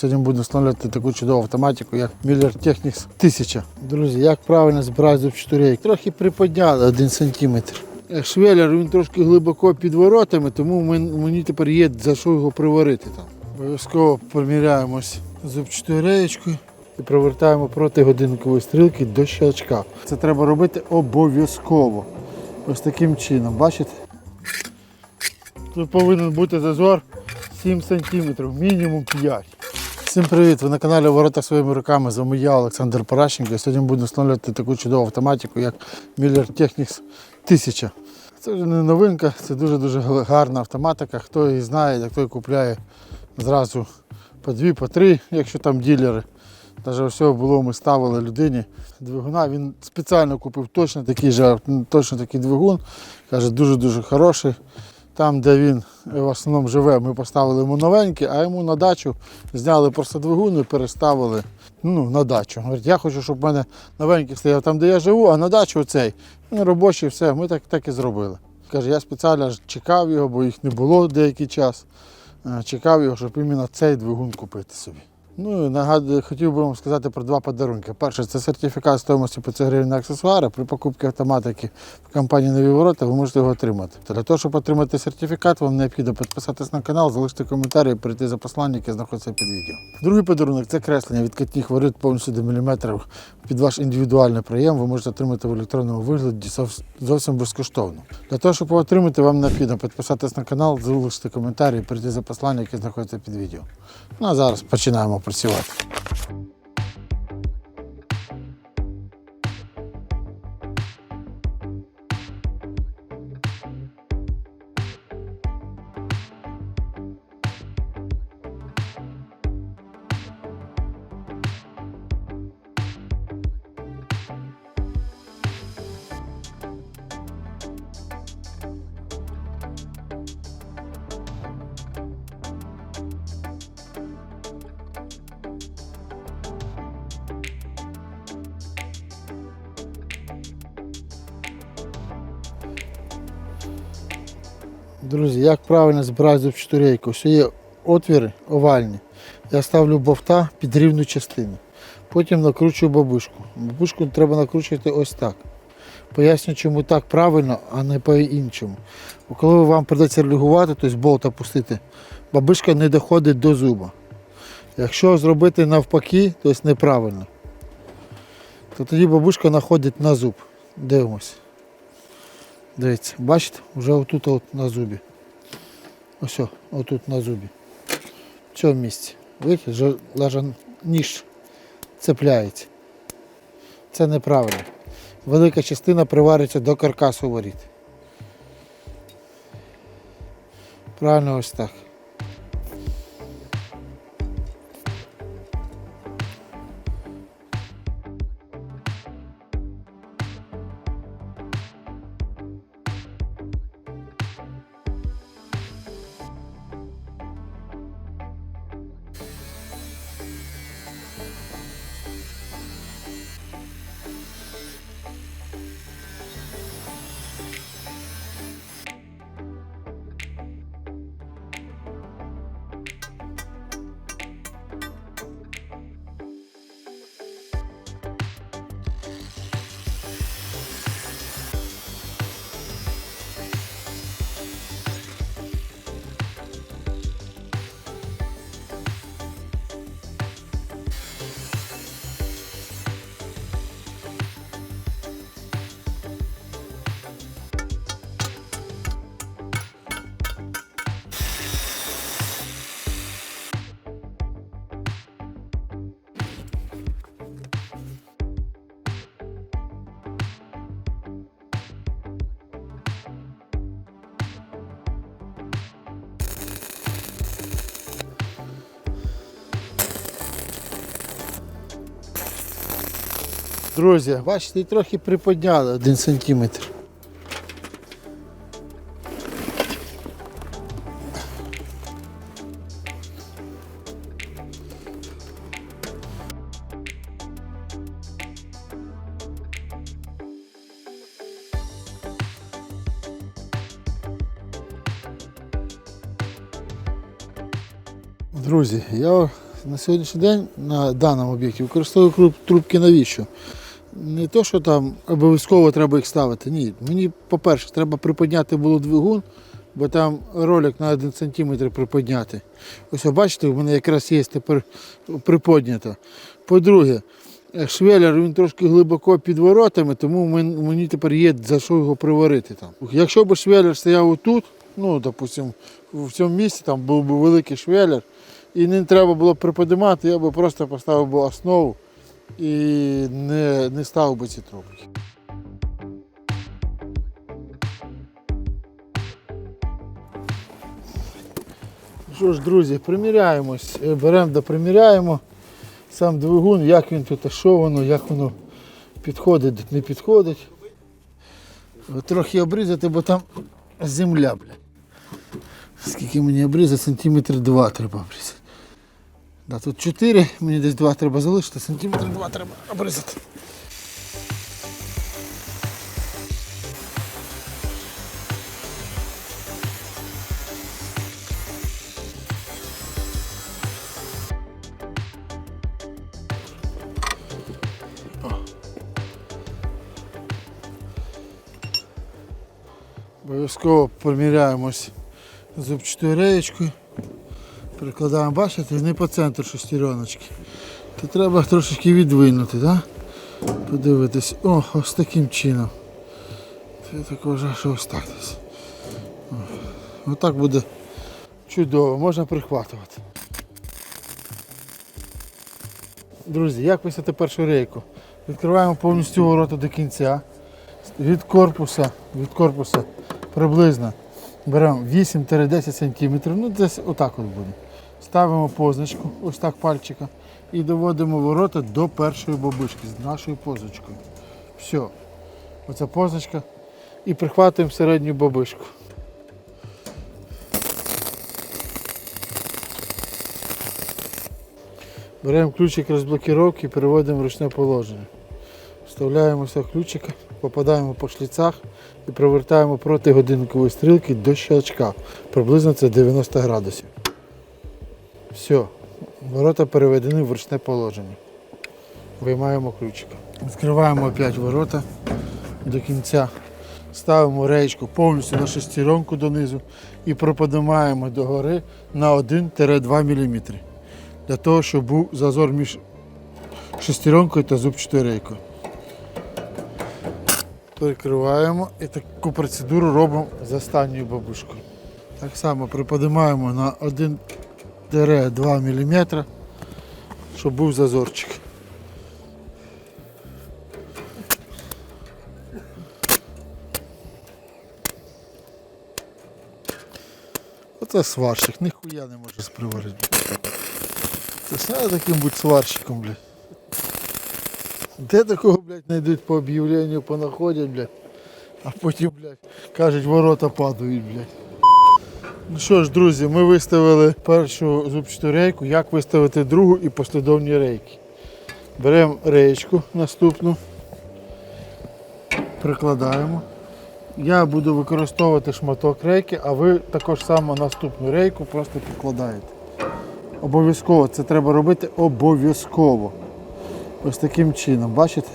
Сьогодні будемо встановлювати таку чудову автоматику, як Miller Technics 1000. Друзі, як правильно збирати зубчатурейки? Трохи приподняли 1 см. Швеллер він трошки глибоко під воротами, тому мені тепер є за що його приварити там. Обов'язково поміряємось зубчатуреєчкою і провертаємо проти годинникової стрілки до щелчка. Це треба робити обов'язково. Ось таким чином, бачите? Тут повинен бути зазор 7 см, мінімум 5 Всім привіт! Ви на каналі Ворота своїми руками. З вами я, Олександр Паращенко. І сьогодні буду встановлювати таку чудову автоматику, як Miller Technics 1000. Це вже не новинка, це дуже-дуже гарна автоматика. Хто її знає, хто її купляє зразу по дві, по три, якщо там ділери. Навіть всього було, ми ставили людині двигуна. Він спеціально купив точно такий же, точно такий двигун. Каже, дуже-дуже хороший. Там, де він в основному живе, ми поставили йому новенький, а йому на дачу зняли просто двигун і переставили ну, на дачу. Говорить, я хочу, щоб в мене новенький стояв там, де я живу, а на дачу цей. Він робочий, все, ми так, так і зробили. Каже, я спеціально чекав його, бо їх не було деякий час. Е, Чекав його, щоб іменно цей двигун купити собі. Ну і нагадую, хотів би вам сказати про два подарунки. Перше, це сертифікат стоїмості 500 гривень на аксесуари. При покупці автоматики в компанії Нові Ворота ви можете його отримати. Для того, щоб отримати сертифікат, вам необхідно підписатись на канал, залишити коментар і перейти за посланням, яке знаходиться під відео. Другий подарунок це креслення від катних воріт повністю до міліметрів під ваш індивідуальний прийом. Ви можете отримати в електронному вигляді зовсім безкоштовно. Для того, щоб отримати, вам необхідно підписатись на канал, залишити коментар і перейти за посланням, яке знаходиться під відео. Ну а зараз починаємо працювати. Друзі, як правильно збирати зубчатурейку? Ось є отвіри овальні. Я ставлю бовта під рівну частину. Потім накручую бабушку. Бабушку треба накручувати ось так. Поясню, чому так правильно, а не по-іншому. Бо коли вам придеться регулювати, тобто болт опустити, бабушка не доходить до зуба. Якщо зробити навпаки, тобто неправильно, то тоді бабушка знаходить на зуб. Дивимось. Дивіться, бачите, вже отут от на зубі. Ось, отут на зубі. В цьому місці. Видите, вже навіть ніж цепляється. Це неправильно. Велика частина привариться до каркасу воріт. Правильно ось так. Друзі, бачите, трохи приподняли один сантиметр. Друзі, я на сьогоднішній день на даному об'єкті використовую трубки навіщо? Не то, що там обов'язково треба їх ставити. Ні. Мені, по-перше, треба приподняти було двигун, бо там ролик на 1 см приподняти. Ось бачите, у мене якраз є тепер приподнято. По-друге, е, швеллер він трошки глибоко під воротами, тому мені тепер є за що його приварити там. Якщо б швеллер стояв отут, ну, допустимо, в цьому місці там був би великий швеллер, і не треба було б приподимати, я би просто поставив би основу і не, не ставив би ці трубки. Що ж, друзі, приміряємось, Е, беремо да приміряємо сам двигун, як він тут, що як воно підходить, не підходить. Трохи обрізати, бо там земля, бля. Скільки мені обрізати? Сантиметр два треба обрізати. Да, тут 4, мені десь 2 треба залишити, сантиметр 2 треба обрізати. Обов'язково поміряємось зубчатою реєчкою. Прикладаємо, бачите, не по центру шестереночки. То треба трошечки відвинути, так? Подивитись. О, ось таким чином. Це також аж ось Отак буде чудово, можна прихватувати. Друзі, як висити першу рейку? Відкриваємо повністю ворота до кінця. Від корпуса, від корпуса приблизно беремо 8-10 см, ну десь отак от буде. Ставимо позначку, ось так пальчика, і доводимо ворота до першої бабушки з нашою позначкою. Все. Оця позначка. І прихватуємо середню бабушку. Беремо ключик розблокировки і переводимо в ручне положення. Вставляємо сюди ключика, попадаємо по шліцах і провертаємо проти годинникової стрілки до щелчка. Приблизно це 90 градусів. Все, ворота переведені в ручне положення. Виймаємо ключик. Відкриваємо опять ворота до кінця. Ставимо реєчку повністю на шестеренку донизу і проподимаємо догори на 1-2 мм. Для того, щоб був зазор між шестеренкою та зубчатою рейкою. Перекриваємо і таку процедуру робимо з останньою бабушкою. Так само приподимаємо на 1-2 мм, щоб був зазорчик. Оце сварщик, ніхуя не може сприварити. Це ж треба таким бути сварщиком, блядь. Де такого, блядь, знайдуть по об'явленню, понаходять, блядь. А потім, блядь, кажуть, ворота падають, блядь. Ну що ж, друзі, ми виставили першу зубчату рейку, як виставити другу і послідовні рейки. Беремо реєчку наступну, прикладаємо. Я буду використовувати шматок рейки, а ви також само наступну рейку просто підкладаєте. Обов'язково це треба робити обов'язково. Ось таким чином, бачите?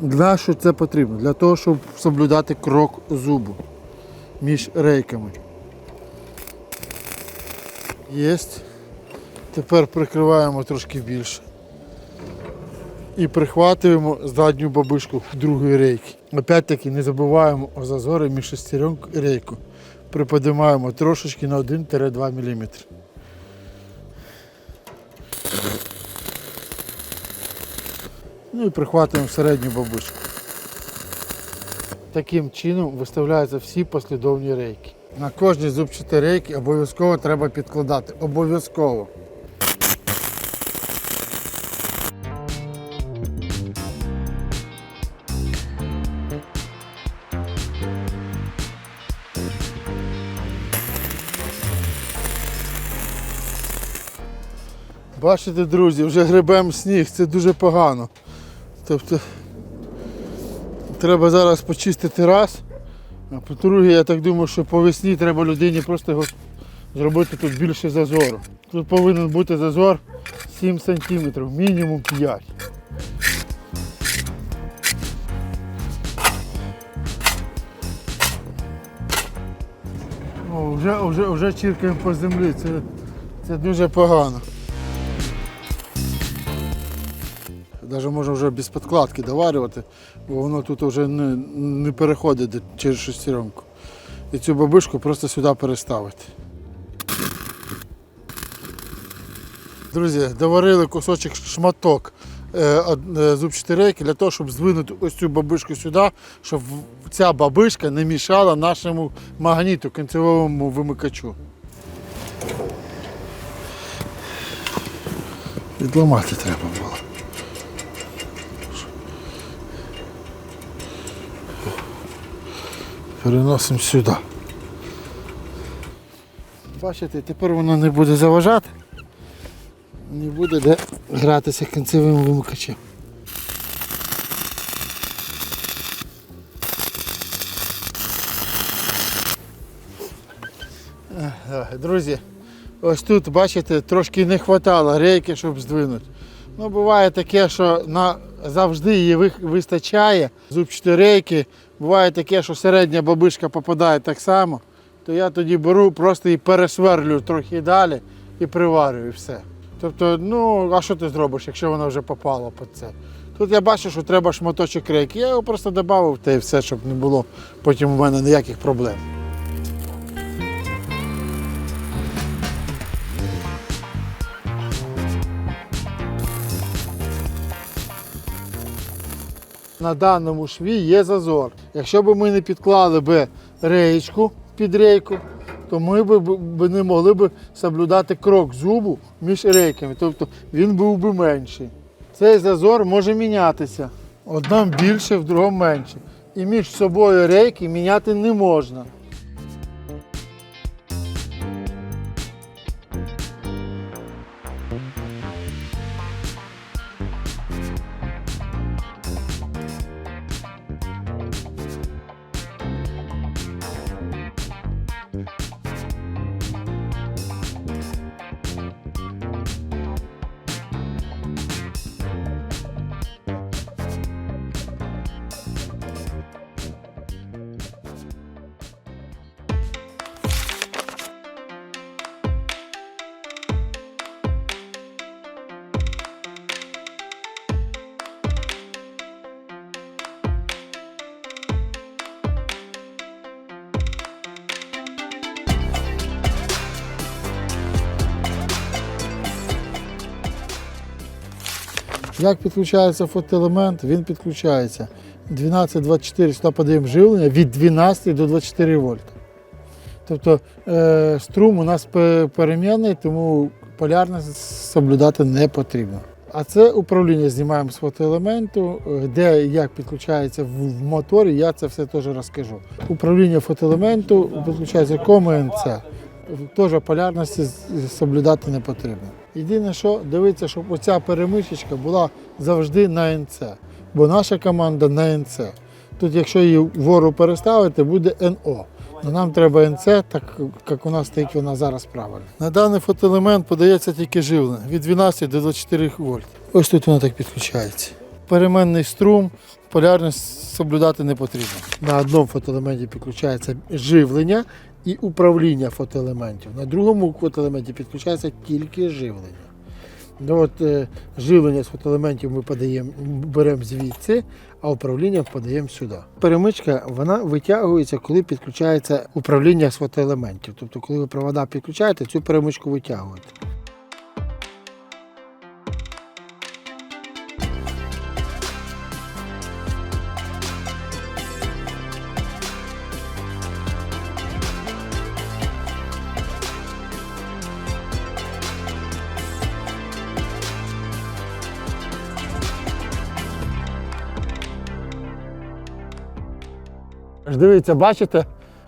Для що це потрібно? Для того, щоб соблюдати крок зубу між рейками. Єсть. Тепер прикриваємо трошки більше. І прихватуємо задню бабушку другої рейки. Опять-таки не забуваємо о зазорі між шестеренкою і рейку. Приподимаємо трошечки на 1-2 мм. Ну і прихватуємо середню бабушку. Таким чином виставляються всі послідовні рейки. На кожній зубчатій рейки обов'язково треба підкладати. Обов'язково. Бачите, друзі, вже гребем сніг, це дуже погано. Тобто треба зараз почистити раз. А по-друге, я так думаю, що по весні треба людині просто його зробити тут більше зазору. Тут повинен бути зазор 7 см, мінімум 5 О, вже, вже, вже чіркаємо по землі, це, це дуже погано. Навіть можна вже без підкладки доварювати, бо воно тут вже не, не переходить через шестеренку. І цю бабушку просто сюди переставити. Друзі, доварили кусочок шматок е, е, зубчатої рейки для того, щоб здвинути ось цю бабишку сюди, щоб ця бабишка не мішала нашому магніту, кінцевому вимикачу. Відламати треба було. Переносимо сюди. Бачите, тепер воно не буде заважати. Не буде де гратися кінцевим вимикачем. Друзі, ось тут, бачите, трошки не вистачало рейки, щоб здвинути. Ну, буває таке, що на, завжди її вистачає зубчатої рейки. Буває таке, що середня бабишка попадає так само, то я тоді беру, просто і пересверлюю трохи далі і приварюю все. Тобто, ну, а що ти зробиш, якщо вона вже попала під це? Тут я бачу, що треба шматочок рейки. Я його просто додав та і все, щоб не було потім у мене ніяких проблем. На даному шві є зазор. Якщо б ми не підклали б реєчку під рейку, то ми б, не могли б соблюдати крок зубу між рейками. Тобто він був би менший. Цей зазор може мінятися. Одному більше, в другому менше. І між собою рейки міняти не можна. Як підключається фотоелемент? Він підключається 12-24 сюди подаємо живлення від 12 до 24 вольт. Тобто е, струм у нас пе- перемінний, тому полярність соблюдати не потрібно. А це управління знімаємо з фотоелементу, е, де і як підключається в, моторі, я це все теж розкажу. Управління фотоелементу підключається КОМНЦ. Теж полярності соблюдати не потрібно. Єдине, що дивиться, щоб оця перемичечка була завжди на НЦ, бо наша команда на НЦ. Тут, якщо її вгору переставити, буде НО. Но нам треба НЦ, так як у нас стоїть вона зараз правильно. На даний фотоелемент подається тільки живлення від 12 до 24 вольт. Ось тут воно так підключається. Переменний струм, полярність соблюдати не потрібно. На одному фотоелементі підключається живлення і управління фотоелементів. На другому фотоелементі підключається тільки живлення. Ну, от, е, живлення з фотоелементів ми подаємо, беремо звідси, а управління подаємо сюди. Перемичка вона витягується, коли підключається управління з фотоелементів. Тобто, коли ви провода підключаєте, цю перемичку витягуєте. Дивіться, бачите,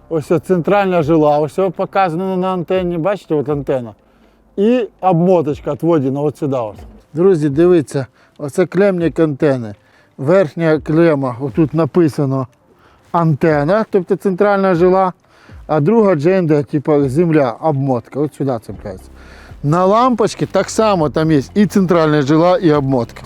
ось центральна жила, ось показано на антенні, бачите, от антенна. І обмоточка відводена от сюди. От. Друзі, дивіться, оце клемник антени. Верхня клема, отут написано антена, тобто центральна жила, а друга GND, типу земля, обмотка. От сюди цепляється. На лампочці так само там є і центральна жила, і обмотка.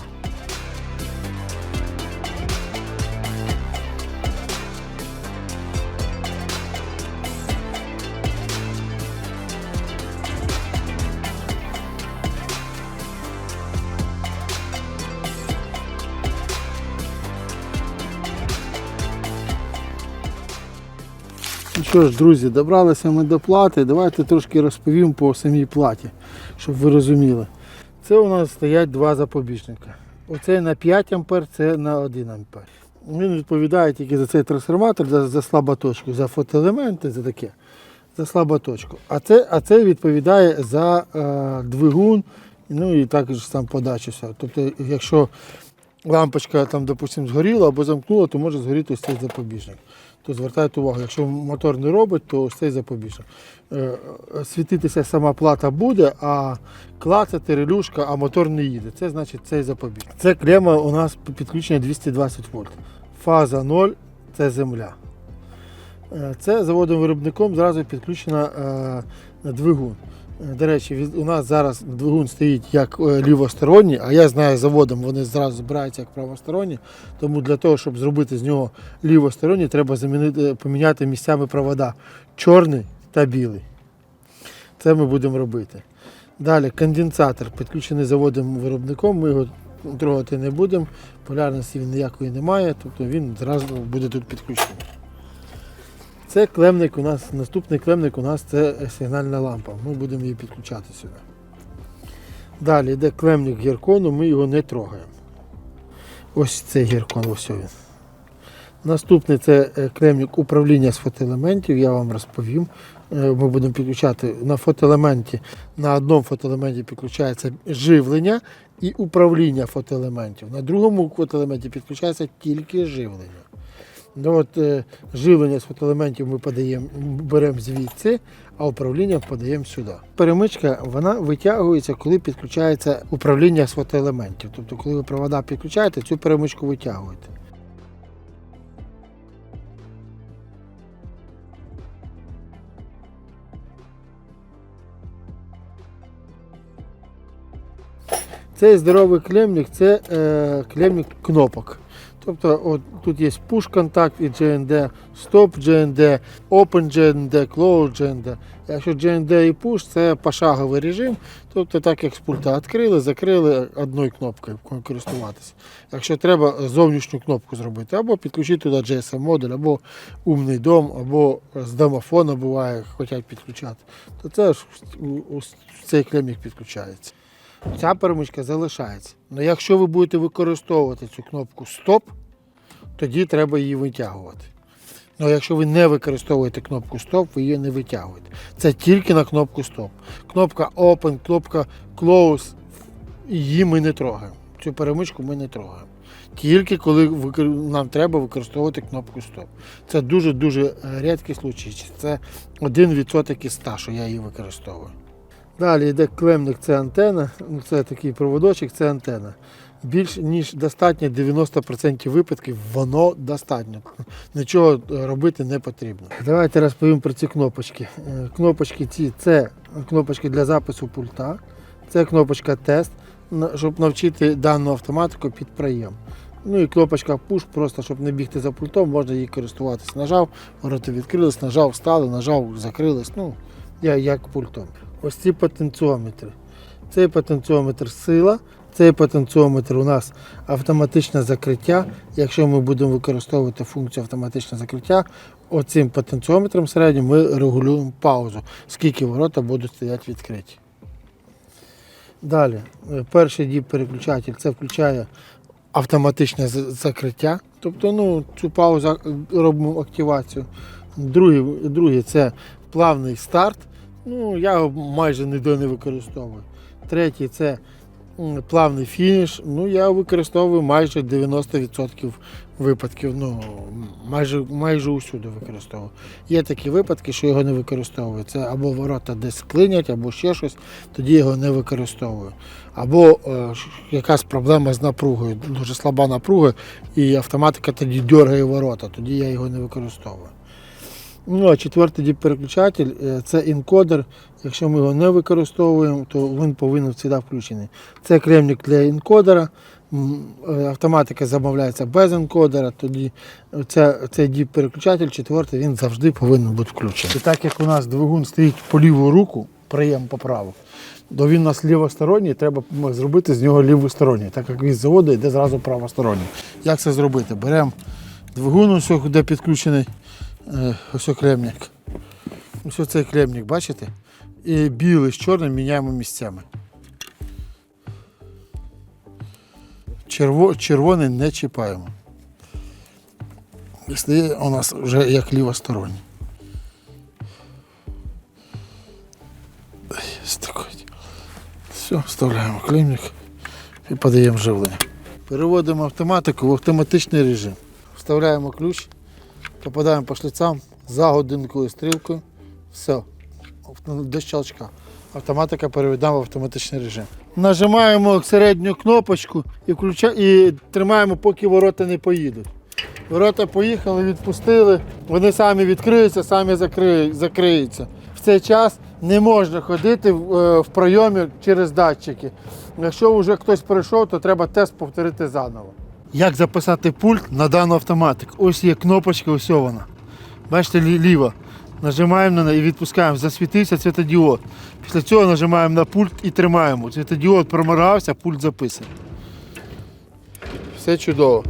Ну що ж, друзі, добралися ми до плати. Давайте трошки розповім по самій платі, щоб ви розуміли. Це у нас стоять два запобіжника. Оцей на 5 ампер, це на 1 ампер. Він відповідає тільки за цей трансформатор, за, за слаботочку, за фотоелементи, за таке, за слаботочку. А це, а це відповідає за е, двигун, ну і також сам подачу. Тобто, якщо лампочка там, допустим, згоріла або замкнула, то може згоріти ось цей запобіжник. То звертайте увагу, якщо мотор не робить, то ось цей запобіжник. Е, Світитися сама плата буде, а клацати релюшка, а мотор не їде. Це значить цей запобіжник. Це клема у нас підключення 220 вольт. Фаза 0 це земля. Е, Це заводом-виробником зразу підключена е, двигун. Е, До речі, у нас зараз двигун стоїть як е, лівосторонній, а я знаю заводом вони зразу збираються як правосторонні. Тому для того, щоб зробити з нього лівосторонній, треба замінити, поміняти місцями провода чорний та білий. Це ми будемо робити. Далі конденсатор підключений заводом-виробником. Ми його трогати не будемо. Полярності він ніякої немає, тобто він зразу буде тут підключений. Це клемник у нас, наступний клемник у нас це сигнальна лампа. Ми будемо її підключати сюди. Далі йде клемник гіркону, ми його не трогаємо. Ось цей гіркон, ось він. Наступний це е, клемник управління з фотоелементів, я вам розповім. Е, Ми будемо підключати на фотоелементі, на одному фотоелементі підключається живлення і управління фотоелементів. На другому фотоелементі підключається тільки живлення. Ну, от, е, живлення з фотоелементів ми подаємо, беремо звідси, а управління подаємо сюди. Перемичка вона витягується, коли підключається управління з фотоелементів. Тобто, коли ви провода підключаєте, цю перемичку витягуєте. Цей здоровий клемник це е, клемник кнопок. Тобто от, тут є push контакт і GND, stop GND, open GND, close GND. Якщо GND і push це пошаговий режим, тобто так як з пульта відкрили, закрили одною кнопкою користуватися. Якщо треба зовнішню кнопку зробити, або підключити туди GSM модуль, або умний дом, або з домофона буває, хочуть підключати, то це ж у- цей клемник підключається. Ця перемичка залишається. Але якщо ви будете використовувати цю кнопку Стоп, тоді треба її витягувати. Ну, якщо ви не використовуєте кнопку Стоп, ви її не витягуєте. Це тільки на кнопку Стоп. Кнопка Open, кнопка Close, її ми не трогаємо. Цю перемичку ми не трогаємо. Тільки коли нам треба використовувати кнопку Стоп. Це дуже-дуже е, рідкий случай. Це 1% із 100, що я її використовую. Далі йде клемник, це антена, ну, це такий проводочок, це антена. Більш ніж достатньо 90% випадків воно достатньо. Нічого е, робити не потрібно. Давайте розповім про ці кнопочки. Е, Кнопочки ці це кнопочки для запису пульта, це кнопочка тест, щоб навчити дану автоматику під проєм. Ну і кнопочка push, просто щоб не бігти за пультом, можна її користуватися. Нажав, ворота відкрились, нажав, встали, нажав, закрились. Ну, я- як пультом. Ось ці потенціометри. Цей потенціометр сила, цей потенціометр у нас автоматичне закриття. Якщо ми будемо використовувати функцію автоматичне закриття, оцим потенціометром середнім ми регулюємо паузу, скільки ворота будуть стояти відкриті. Далі, е, перший діп переключатель це включає автоматичне закриття. Тобто ну, цю паузу е, робимо активацію. Другий, другий це плавний старт. Ну, я його майже ніде не використовую. Третій це плавний фініш. Ну, я використовую майже 90% випадків. Ну, майже, майже усюди використовую. Є такі випадки, що його не використовую. Це або ворота десь клинять, або ще щось, тоді його не використовую. Або е, якась проблема з напругою, дуже слаба напруга, і автоматика тоді дергає ворота, тоді я його не використовую. Ну, а четвертий переключатель е, це інкодер. Якщо ми його не використовуємо, то він повинен завжди включений. Це кремник для інкодера. Е, Автоматика замовляється без енкодера, тоді це, цей діп переключатель четвертий він завжди повинен бути включений. І так як у нас двигун стоїть по ліву руку, приєм по праву, то він у нас лівосторонній, треба зробити з нього лівосторонній, так як він з заводу йде зразу правосторонній. Як це зробити? Беремо двигун, ось де підключений ось кремник. Ось цей кремник, бачите? І білий з чорним міняємо місцями. Черво, червоний не чіпаємо. Стає у нас вже як лівосторонній. Все, вставляємо клемник і подаємо живлення. Переводимо автоматику в автоматичний режим. Вставляємо ключ, попадаємо по шліцам за годинкою стрілкою. Все. До щелчка. Автоматика переведена в автоматичний режим. Нажимаємо середню кнопочку і, включа... і тримаємо, поки ворота не поїдуть. Ворота поїхали, відпустили, вони самі відкриються, самі закриють, закриються. В цей час не можна ходити в, е, пройомі через датчики. Якщо вже хтось прийшов, то треба тест повторити заново. Як записати пульт на дану автоматику? Ось є кнопочка, ось вона. Бачите, лі- ліва. Нажимаємо на неї і відпускаємо. Засвітився світодіод. Після цього нажимаємо на пульт і тримаємо. Світодіод проморгався, пульт записаний. Все чудово.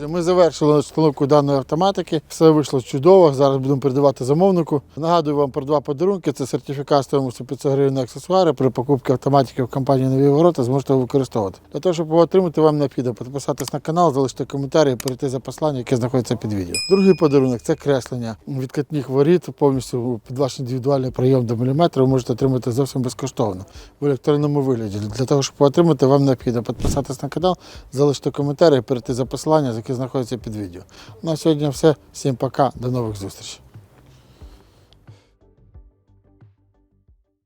Ми завершили установку даної автоматики. Все вийшло чудово. Зараз будемо передавати замовнику. Нагадую вам про два подарунки: це сертифікат стоїмостю 500 гривень аксесуари. При покупці автоматики в компанії Нові ворота зможете його використовувати. Для того, щоб його отримати, вам необхідно підписатись на канал, залишити коментарі і перейти за послання, яке знаходиться під відео. Другий подарунок це креслення відкатних воріт, повністю під ваш індивідуальний прийом до міліметра. Ви можете отримати зовсім безкоштовно в електронному вигляді. Для того, щоб отримати, вам необхідно підписатись на канал, залишити коментарі перейти за посилання, яке знаходяться під відео. На сьогодні все. Всім пока, до нових зустрічей.